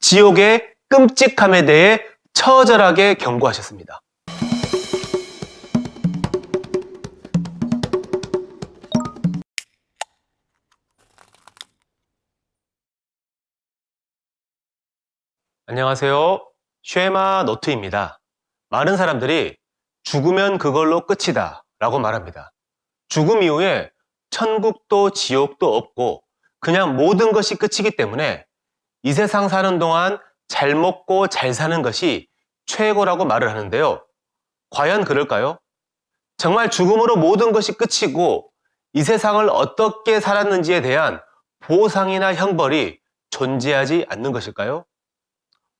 지옥의 끔찍함에 대해 처절하게 경고하셨습니다. 안녕하세요. 쉐마 노트입니다. 많은 사람들이 죽으면 그걸로 끝이다 라고 말합니다. 죽음 이후에 천국도 지옥도 없고 그냥 모든 것이 끝이기 때문에 이 세상 사는 동안 잘 먹고 잘 사는 것이 최고라고 말을 하는데요. 과연 그럴까요? 정말 죽음으로 모든 것이 끝이고 이 세상을 어떻게 살았는지에 대한 보상이나 형벌이 존재하지 않는 것일까요?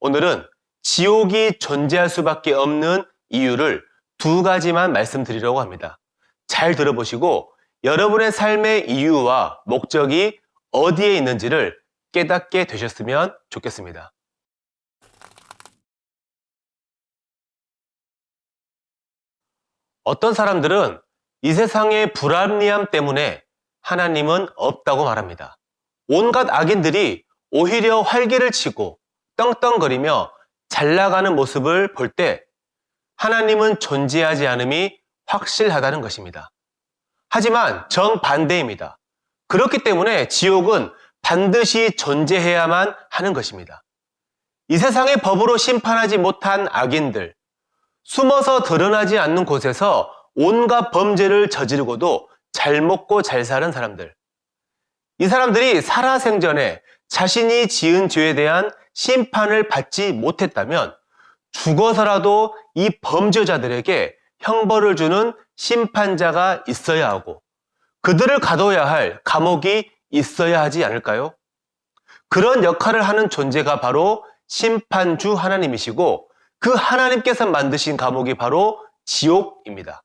오늘은 지옥이 존재할 수밖에 없는 이유를 두 가지만 말씀드리려고 합니다. 잘 들어보시고 여러분의 삶의 이유와 목적이 어디에 있는지를 깨닫게 되셨으면 좋겠습니다. 어떤 사람들은 이 세상의 불합리함 때문에 하나님은 없다고 말합니다. 온갖 악인들이 오히려 활개를 치고 떵떵거리며 잘 나가는 모습을 볼 때 하나님은 존재하지 않음이 확실하다는 것입니다. 하지만 정반대입니다. 그렇기 때문에 지옥은 반드시 존재해야만 하는 것입니다. 이 세상의 법으로 심판하지 못한 악인들, 숨어서 드러나지 않는 곳에서 온갖 범죄를 저지르고도 잘 먹고 잘 사는 사람들. 이 사람들이 살아생전에 자신이 지은 죄에 대한 심판을 받지 못했다면 죽어서라도 이 범죄자들에게 형벌을 주는 심판자가 있어야 하고 그들을 가둬야 할 감옥이 있어야 하지 않을까요? 그런 역할을 하는 존재가 바로 심판주 하나님이시고 그 하나님께서 만드신 감옥이 바로 지옥입니다.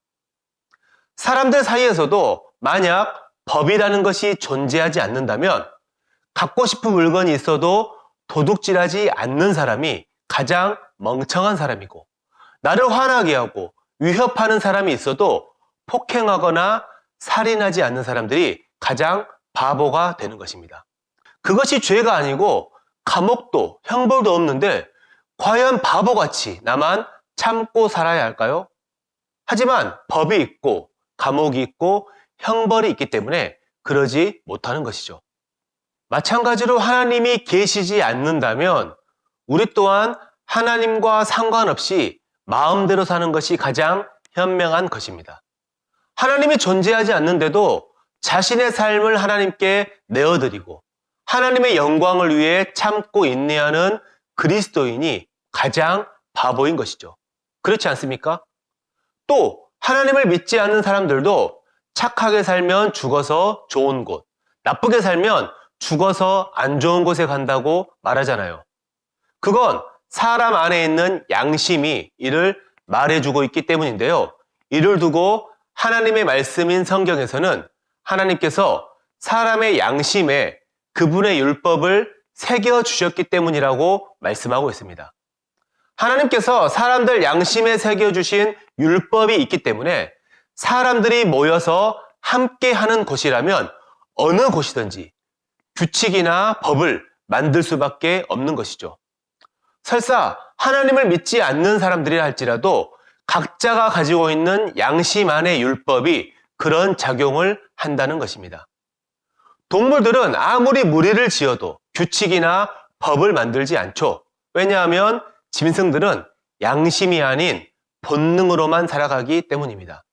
사람들 사이에서도 만약 법이라는 것이 존재하지 않는다면 갖고 싶은 물건이 있어도 도둑질하지 않는 사람이 가장 멍청한 사람이고 나를 화나게 하고 위협하는 사람이 있어도 폭행하거나 살인하지 않는 사람들이 가장 바보가 되는 것입니다. 그것이 죄가 아니고 감옥도 형벌도 없는데 과연 바보같이 나만 참고 살아야 할까요? 하지만 법이 있고 감옥이 있고 형벌이 있기 때문에 그러지 못하는 것이죠. 마찬가지로 하나님이 계시지 않는다면 우리 또한 하나님과 상관없이 마음대로 사는 것이 가장 현명한 것입니다. 하나님이 존재하지 않는데도 자신의 삶을 하나님께 내어드리고 하나님의 영광을 위해 참고 인내하는 그리스도인이 가장 바보인 것이죠. 그렇지 않습니까? 또 하나님을 믿지 않는 사람들도 착하게 살면 죽어서 좋은 곳, 나쁘게 살면 죽어서 안 좋은 곳에 간다고 말하잖아요. 그건 사람 안에 있는 양심이 이를 말해주고 있기 때문인데요. 이를 두고 하나님의 말씀인 성경에서는 하나님께서 사람의 양심에 그분의 율법을 새겨 주셨기 때문이라고 말씀하고 있습니다. 하나님께서 사람들 양심에 새겨 주신 율법이 있기 때문에 사람들이 모여서 함께 하는 곳이라면 어느 곳이든지 규칙이나 법을 만들 수밖에 없는 것이죠. 설사 하나님을 믿지 않는 사람들이라 할지라도 각자가 가지고 있는 양심 안의 율법이 그런 작용을 한다는 것입니다. 동물들은 아무리 무리를 지어도 규칙이나 법을 만들지 않죠. 왜냐하면 짐승들은 양심이 아닌 본능으로만 살아가기 때문입니다.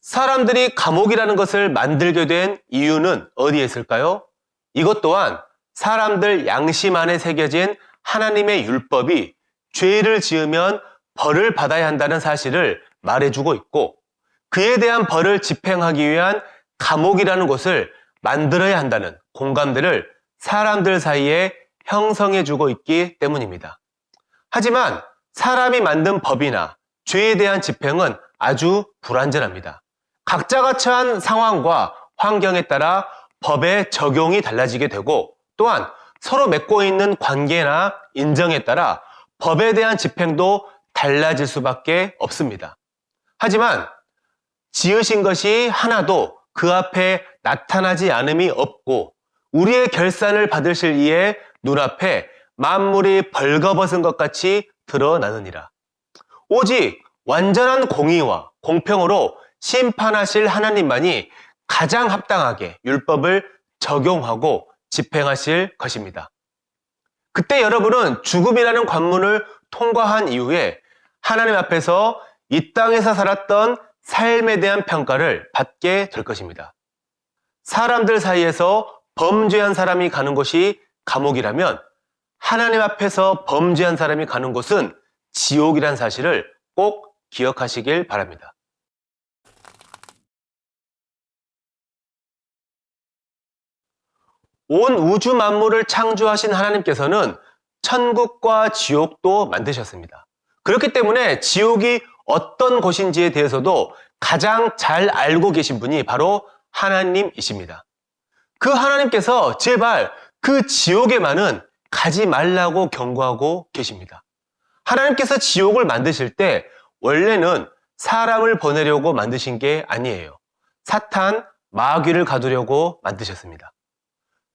사람들이 감옥이라는 것을 만들게 된 이유는 어디에 있을까요? 이것 또한 사람들 양심 안에 새겨진 하나님의 율법이 죄를 지으면 벌을 받아야 한다는 사실을 말해주고 있고 그에 대한 벌을 집행하기 위한 감옥이라는 곳을 만들어야 한다는 공감대를 사람들 사이에 형성해 주고 있기 때문입니다. 하지만 사람이 만든 법이나 죄에 대한 집행은 아주 불완전합니다. 각자가 처한 상황과 환경에 따라 법의 적용이 달라지게 되고 또한 서로 맺고 있는 관계나 인정에 따라 법에 대한 집행도 달라질 수밖에 없습니다. 하지만 지으신 것이 하나도 그 앞에 나타나지 않음이 없고 우리의 결산을 받으실 이의 눈앞에 만물이 벌거벗은 것 같이 드러나느니라. 오직 완전한 공의와 공평으로 심판하실 하나님만이 가장 합당하게 율법을 적용하고 집행하실 것입니다. 그때 여러분은 죽음이라는 관문을 통과한 이후에 하나님 앞에서 이 땅에서 살았던 삶에 대한 평가를 받게 될 것입니다. 사람들 사이에서 범죄한 사람이 가는 곳이 감옥이라면 하나님 앞에서 범죄한 사람이 가는 곳은 지옥이란 사실을 꼭 기억하시길 바랍니다. 온 우주 만물을 창조하신 하나님께서는 천국과 지옥도 만드셨습니다. 그렇기 때문에 지옥이 어떤 곳인지에 대해서도 가장 잘 알고 계신 분이 바로 하나님이십니다. 그 하나님께서 제발 그 지옥에만은 가지 말라고 경고하고 계십니다. 하나님께서 지옥을 만드실 때 원래는 사람을 보내려고 만드신 게 아니에요. 사탄, 마귀를 가두려고 만드셨습니다.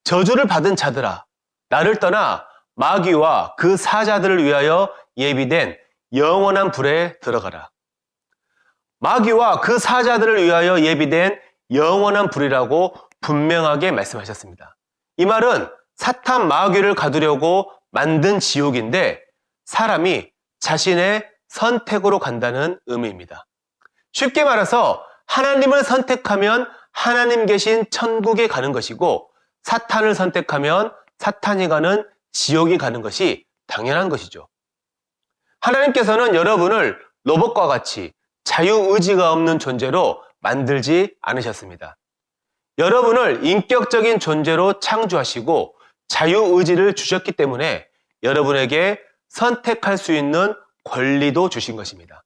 저주를 받은 자들아, 나를 떠나 마귀와 그 사자들을 위하여 예비된 영원한 불에 들어가라. 마귀와 그 사자들을 위하여 예비된 영원한 불이라고 분명하게 말씀하셨습니다. 이 말은 사탄 마귀를 가두려고 만든 지옥인데 사람이 자신의 선택으로 간다는 의미입니다. 쉽게 말해서 하나님을 선택하면 하나님 계신 천국에 가는 것이고 사탄을 선택하면 사탄이 가는 지옥에 가는 것이 당연한 것이죠. 하나님께서는 여러분을 로봇과 같이 자유의지가 없는 존재로 만들지 않으셨습니다. 여러분을 인격적인 존재로 창조하시고 자유의지를 주셨기 때문에 여러분에게 선택할 수 있는 권리도 주신 것입니다.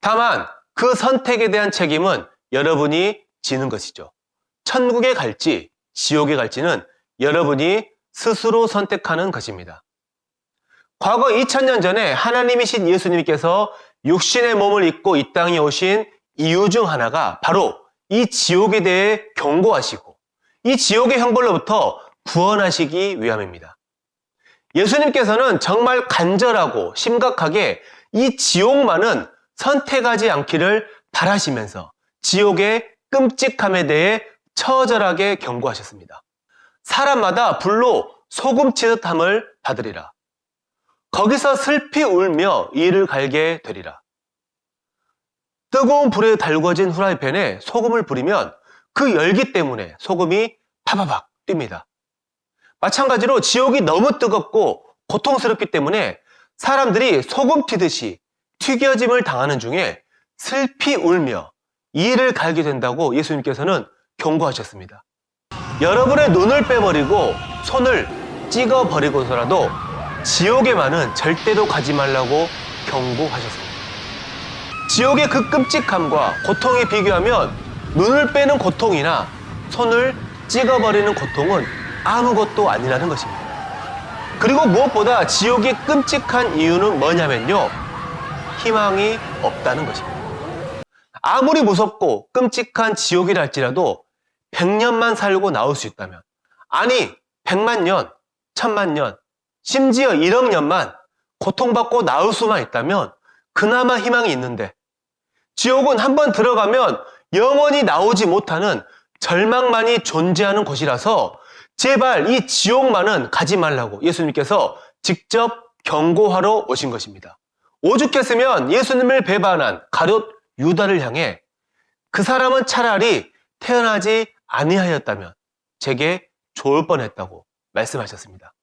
다만 그 선택에 대한 책임은 여러분이 지는 것이죠. 천국에 갈지 지옥에 갈지는 여러분이 스스로 선택하는 것입니다. 과거 2000년 전에 하나님이신 예수님께서 육신의 몸을 입고 이 땅에 오신 이유 중 하나가 바로 이 지옥에 대해 경고하시고 이 지옥의 형벌로부터 구원하시기 위함입니다. 예수님께서는 정말 간절하고 심각하게 이 지옥만은 선택하지 않기를 바라시면서 지옥의 끔찍함에 대해 처절하게 경고하셨습니다. 사람마다 불로 소금 치듯함을 받으리라. 거기서 슬피 울며 이를 갈게 되리라. 뜨거운 불에 달궈진 후라이팬에 소금을 뿌리면 그 열기 때문에 소금이 파바박 뜁니다. 마찬가지로 지옥이 너무 뜨겁고 고통스럽기 때문에 사람들이 소금 튀듯이 튀겨짐을 당하는 중에 슬피 울며 이를 갈게 된다고 예수님께서는 경고하셨습니다. 여러분의 눈을 빼버리고 손을 찍어버리고서라도 지옥에만은 절대로 가지 말라고 경고하셨습니다. 지옥의 그 끔찍함과 고통에 비교하면 눈을 빼는 고통이나 손을 찍어버리는 고통은 아무것도 아니라는 것입니다. 그리고 무엇보다 지옥의 끔찍한 이유는 뭐냐면요. 희망이 없다는 것입니다. 아무리 무섭고 끔찍한 지옥이라 할지라도 100년만 살고 나올 수 있다면 아니 100만 년, 1000만 년, 심지어 1억 년만 고통받고 나올 수만 있다면 그나마 희망이 있는데 지옥은 한번 들어가면 영원히 나오지 못하는 절망만이 존재하는 곳이라서 제발 이 지옥만은 가지 말라고 예수님께서 직접 경고하러 오신 것입니다. 오죽했으면 예수님을 배반한 가룟 유다를 향해 그 사람은 차라리 태어나지 아니하였다면 제게 좋을 뻔했다고 말씀하셨습니다.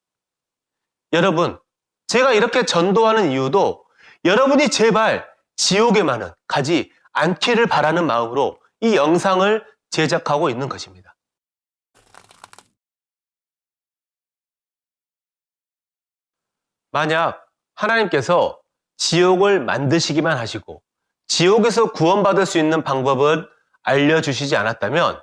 여러분, 제가 이렇게 전도하는 이유도 여러분이 제발 지옥에만은 가지 않기를 바라는 마음으로 이 영상을 제작하고 있는 것입니다. 만약 하나님께서 지옥을 만드시기만 하시고 지옥에서 구원받을 수 있는 방법을 알려주시지 않았다면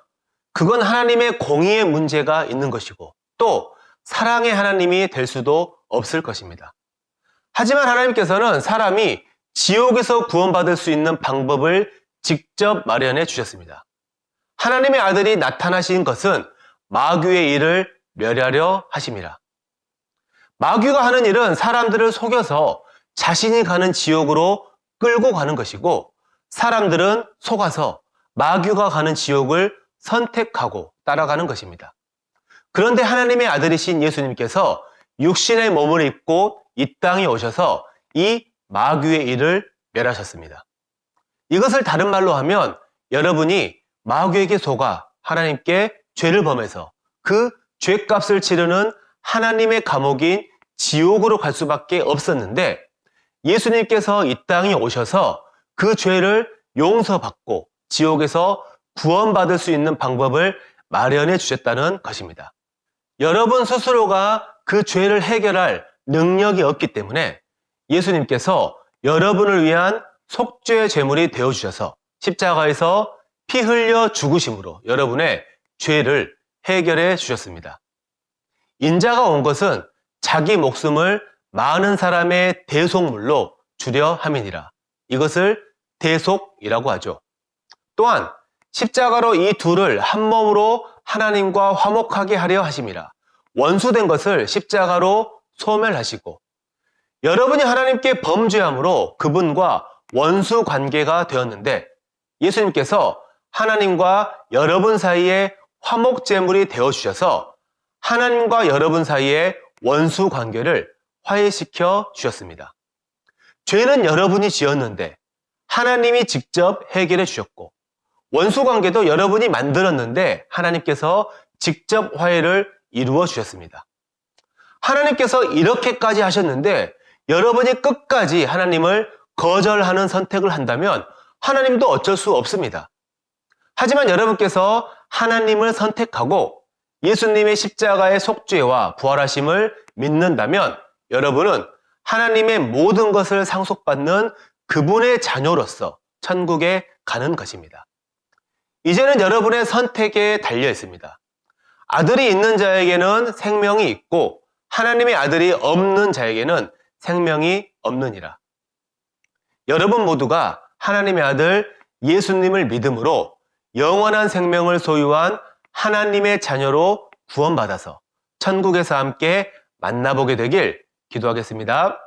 그건 하나님의 공의의 문제가 있는 것이고 또 사랑의 하나님이 될 수도 없을 것입니다. 하지만 하나님께서는 사람이 지옥에서 구원받을 수 있는 방법을 직접 마련해 주셨습니다. 하나님의 아들이 나타나신 것은 마귀의 일을 멸하려 하심이라. 마귀가 하는 일은 사람들을 속여서 자신이 가는 지옥으로 끌고 가는 것이고 사람들은 속아서 마귀가 가는 지옥을 선택하고 따라가는 것입니다. 그런데 하나님의 아들이신 예수님께서 육신의 몸을 입고 이 땅에 오셔서 이 마귀의 일을 멸하셨습니다. 이것을 다른 말로 하면 여러분이 마귀에게 속아 하나님께 죄를 범해서 그 죄값을 치르는 하나님의 감옥인 지옥으로 갈 수밖에 없었는데 예수님께서 이 땅에 오셔서 그 죄를 용서받고 지옥에서 구원받을 수 있는 방법을 마련해 주셨다는 것입니다. 여러분 스스로가 그 죄를 해결할 능력이 없기 때문에 예수님께서 여러분을 위한 속죄 제물이 되어 주셔서 십자가에서 피 흘려 죽으심으로 여러분의 죄를 해결해 주셨습니다. 인자가 온 것은 자기 목숨을 많은 사람의 대속물로 주려 함이니라. 이것을 대속이라고 하죠. 또한 십자가로 이 둘을 한 몸으로 하나님과 화목하게 하려 하심이라. 원수된 것을 십자가로 소멸하시고 여러분이 하나님께 범죄함으로 그분과 원수 관계가 되었는데 예수님께서 하나님과 여러분 사이에 화목 제물이 되어 주셔서 하나님과 여러분 사이에 원수 관계를 화해시켜 주셨습니다. 죄는 여러분이 지었는데 하나님이 직접 해결해 주셨고 원수 관계도 여러분이 만들었는데 하나님께서 직접 화해를 이루어 주셨습니다. 하나님께서 이렇게까지 하셨는데 여러분이 끝까지 하나님을 거절하는 선택을 한다면 하나님도 어쩔 수 없습니다. 하지만 여러분께서 하나님을 선택하고 예수님의 십자가의 속죄와 부활하심을 믿는다면 여러분은 하나님의 모든 것을 상속받는 그분의 자녀로서 천국에 가는 것입니다. 이제는 여러분의 선택에 달려 있습니다. 아들이 있는 자에게는 생명이 있고 하나님의 아들이 없는 자에게는 생명이 없느니라. 여러분 모두가 하나님의 아들 예수님을 믿음으로 영원한 생명을 소유한 하나님의 자녀로 구원받아서 천국에서 함께 만나보게 되길 기도하겠습니다.